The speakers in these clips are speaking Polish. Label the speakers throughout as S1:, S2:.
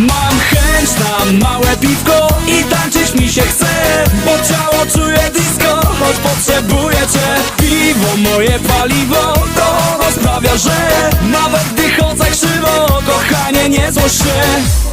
S1: Mam chęć na małe piwko i tańczyć mi się chce Bo ciało czuje disco, choć potrzebuję cię. Piwo moje paliwo, to ono sprawia, że Nawet gdy chodzę krzywo, kochanie nie złość się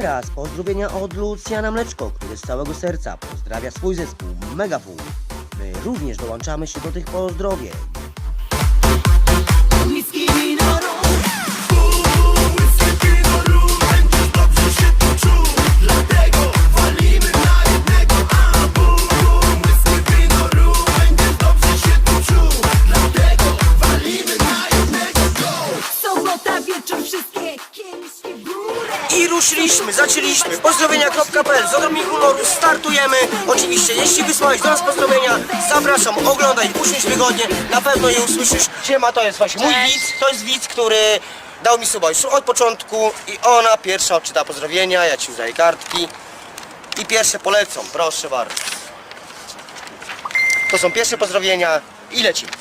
S2: teraz pozdrowienia od Lucjana Mleczko, który z całego serca pozdrawia swój zespół Megapół. My również dołączamy się do tych pozdrowień. I ruszyliśmy, zaczęliśmy. Pozdrowienia.pl z odrobinę humoru startujemy. Oczywiście, jeśli wysłałeś do nas pozdrowienia, zapraszam, oglądaj, usiądź wygodnie, na pewno je usłyszysz. Siema, to jest właśnie mój widz, to jest widz, który dał mi suba już od początku i ona pierwsza odczyta pozdrowienia, ja ci udaję kartki i pierwsze polecą, proszę bardzo. To są pierwsze pozdrowienia i lecimy.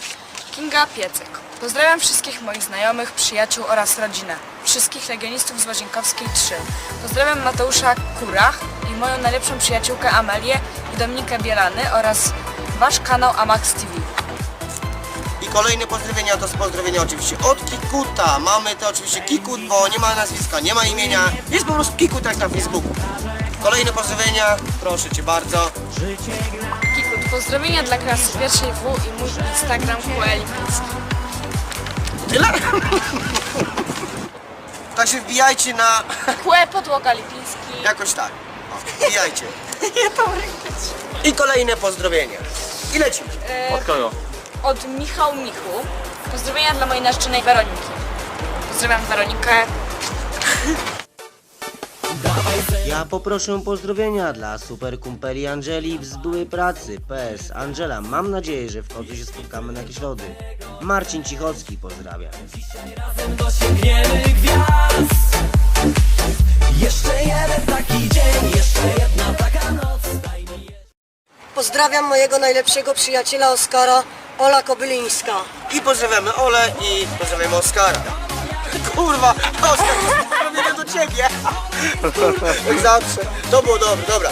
S3: Kinga Piecek. Pozdrawiam wszystkich moich znajomych, przyjaciół oraz rodzinę. Wszystkich legionistów z Łazienkowskiej 3. Pozdrawiam Mateusza Kurach i moją najlepszą przyjaciółkę Amelię i Dominikę Bielany oraz wasz kanał Amax TV.
S2: I kolejne pozdrowienia to są pozdrowienia oczywiście od Kikuta. Mamy to oczywiście Kikut, bo nie ma nazwiska, nie ma imienia. Jest po prostu Kikut jak na Facebooku. Kolejne pozdrowienia, proszę cię bardzo.
S3: Kikut, pozdrowienia dla klasy pierwszej W i mój Instagram Kuelipiński.
S2: Tyle? Także wbijajcie na...
S3: Kue Podłoga Lipiński.
S2: jakoś tak. O, Wbijajcie. I kolejne pozdrowienia. I lecimy.
S1: Od kogo?
S3: Od Michał Michu. Pozdrowienia dla mojej narzeczonej Weroniki. Pozdrawiam Weronikę.
S2: Ja poproszę pozdrowienia dla super kumpeli Angeli z byłej pracy. PS Angela, mam nadzieję, że w końcu się spotkamy na jakieś lody. Marcin Cichocki pozdrawia.
S1: Dosięgniemy gwiazd Jeszcze jeden taki dzień, jeszcze jedna taka noc
S4: Pozdrawiam mojego najlepszego przyjaciela Oskara, Ola Kobylińska.
S2: I pozdrawiamy Ole i pozdrawiamy Oskara. Kurwa, Oskar, ciebie. Zawsze. To było dobre, dobra.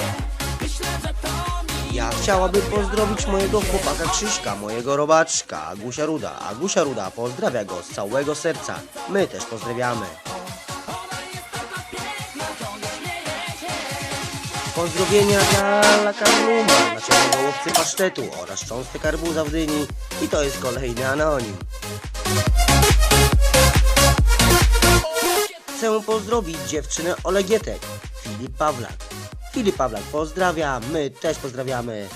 S2: Ja chciałabym pozdrowić mojego chłopaka Krzyśka, mojego robaczka, Agusia Ruda. Agusia Ruda pozdrawia go z całego serca. My też pozdrawiamy. Pozdrowienia dla Lakarnuma, naczelnego łowcy pasztetu oraz cząstek arbuza w dyni. I to jest kolejny anonim. Chcę pozdrowić dziewczynę Olegietek, Filip Pawlak. Filip Pawlak pozdrawia, my też pozdrawiamy.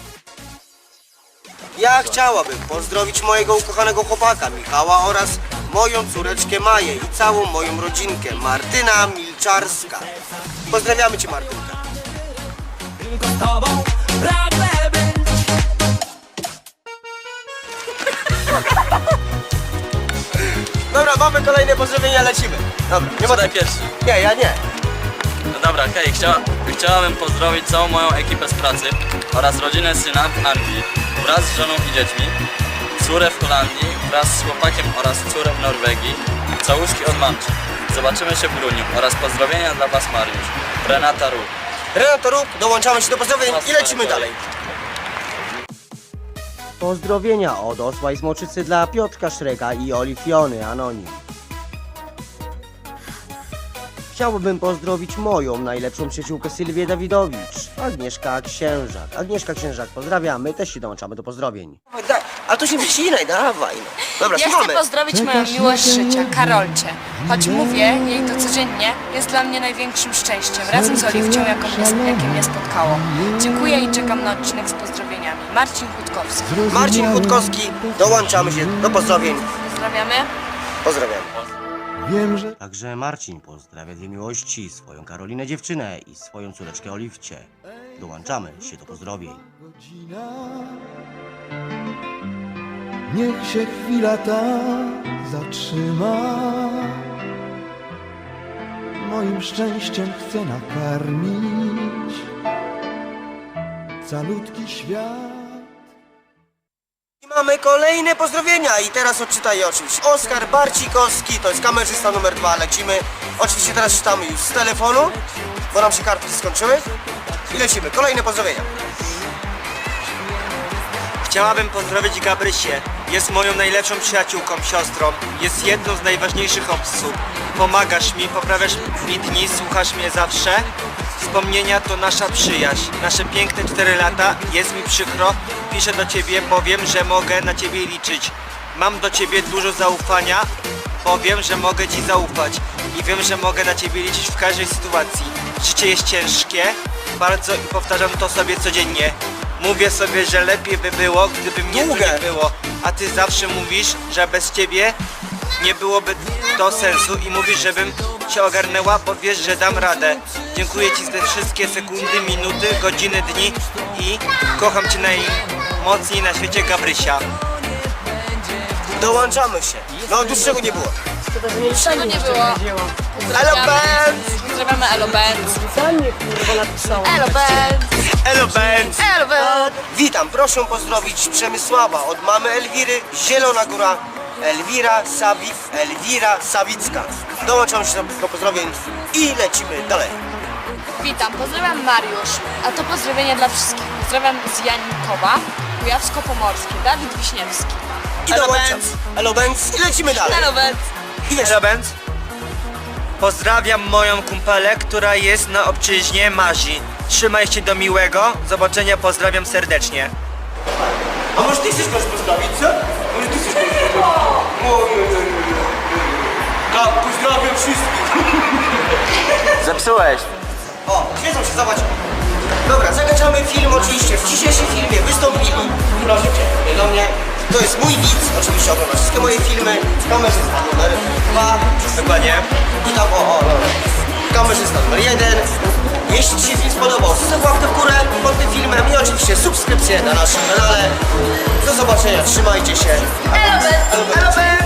S2: Ja chciałabym pozdrowić mojego ukochanego chłopaka Michała oraz moją córeczkę Maję i całą moją rodzinkę Martyna Milczarska. Pozdrawiamy Cię Martynka.
S1: tylko z tobą Pragnę
S2: Dobra, mamy kolejne pozdrowienia, lecimy. Dobra, nie ma
S5: Podaj pierwszy.
S2: Nie, ja nie.
S5: No dobra, hej, chciała, chciałabym pozdrowić całą moją ekipę z pracy oraz rodzinę syna w Anglii wraz z żoną i dziećmi, córę w Holandii wraz z chłopakiem oraz córę w Norwegii, całuski od mamci. Zobaczymy się w grudniu oraz pozdrowienia dla Was Mariusz, Renata Ruch.
S2: Renato Róg, dołączamy się do pozdrowień i lecimy dalej. Pozdrowienia od Osła i Smoczycy dla Piotrka Szreka i Oli Fiony, Anonim. Chciałbym pozdrowić moją najlepszą przyjaciółkę Sylwię Dawidowicz, Agnieszka Księżak. Agnieszka Księżak, pozdrawiam, my też się dołączamy do pozdrowień. Ale to się wycinaj, dawaj. No. Dobra,
S3: Ja chcę pozdrowić moją miłość życia, Karolcie. Choć mówię jej to codziennie, jest dla mnie największym szczęściem, razem z Oliwcią, jaką mnie, jakie mnie spotkało. Dziękuję i czekam na odcinek z pozdrowieniami. Marcin Kutkowski.
S2: Marcin Kutkowski, dołączamy się do pozdrowień.
S3: Pozdrawiamy.
S2: Pozdrawiam. Także Marcin pozdrawia dwie miłości, swoją Karolinę dziewczynę i swoją córeczkę Oliwcie. Dołączamy się do pozdrowień.
S6: godzina. Niech się chwila ta zatrzyma. Moim szczęściem chcę nakarmić calutki świat.
S2: Mamy kolejne pozdrowienia i teraz odczytaj je oczywiście. Oskar Barcikowski, to jest kamerzysta numer dwa, lecimy. Oczywiście teraz czytamy już z telefonu, bo nam się karty skończyły. I lecimy, kolejne pozdrowienia.
S7: Chciałabym pozdrowić Gabrysię. Jest moją najlepszą przyjaciółką, siostrą. Jest jedną z najważniejszych osób. Pomagasz mi, poprawiasz mi dni, słuchasz mnie zawsze. Wspomnienia to nasza przyjaźń. Nasze piękne 4 lata. Jest mi przykro. Piszę do ciebie, bo wiem, że mogę na ciebie liczyć. Mam do ciebie dużo zaufania, bo wiem, że mogę ci zaufać. I wiem, że mogę na ciebie liczyć w każdej sytuacji. Życie jest ciężkie, bardzo i powtarzam to sobie codziennie. Mówię sobie, że lepiej by było, gdyby mnie tu
S2: Długie.
S7: nie było. A ty zawsze mówisz, że bez ciebie nie byłoby to sensu i mówisz, żebym cię ogarnęła, bo wiesz, że dam radę. Dziękuję ci za wszystkie sekundy, minuty, godziny, dni i kocham cię najmocniej na świecie Gabrysia.
S2: Dołączamy się. No dłuższego nie było.
S3: Czego nie było?
S2: Elo Band!
S3: Pozdrawiamy Elo
S7: Benz!
S3: Elo Band.
S2: Witam, proszę pozdrowić Przemysława od mamy Elwiry, Zielona Góra, Elwira Sawi, Elwira Sawicka. Dołączam się do, pozdrowień i lecimy dalej.
S3: Witam, pozdrawiam Mariusz, a to pozdrowienie dla wszystkich. Pozdrawiam z Janikowa, Kujawsko-Pomorskie, Dawid Wiśniewski.
S2: I
S7: Elo
S2: dołączam.
S7: Benz.
S2: Elo Benz i lecimy dalej.
S3: Elo Band.
S2: I wiesz,
S7: Elo Benz! Pozdrawiam moją kumpelę, która jest na obczyźnie Mazi. Trzymaj się do miłego. Zobaczenia, pozdrawiam serdecznie.
S2: a może ty chcesz kogoś pozdrowić, co? Może ty chcesz kogoś pozdrowić? Tak, pozdrawiam wszystkich.
S7: Zepsułeś.
S2: O, świecą się, zobacz. Dobra, zakończamy film oczywiście. W dzisiejszym filmie wystąpili, proszę Cię, do mnie. To jest mój widz, oczywiście ogląda wszystkie moje filmy. Kamerzysta numer dwa.
S7: Dokładnie.
S2: I tam, o, o. Kamerzysta numer jeden. Jeśli Ci się film spodobał, zostaw łapkę w górę pod tym filmem i oczywiście subskrypcję na naszym kanale. Do zobaczenia, trzymajcie się.
S3: Elo Band.
S2: Elo, elo,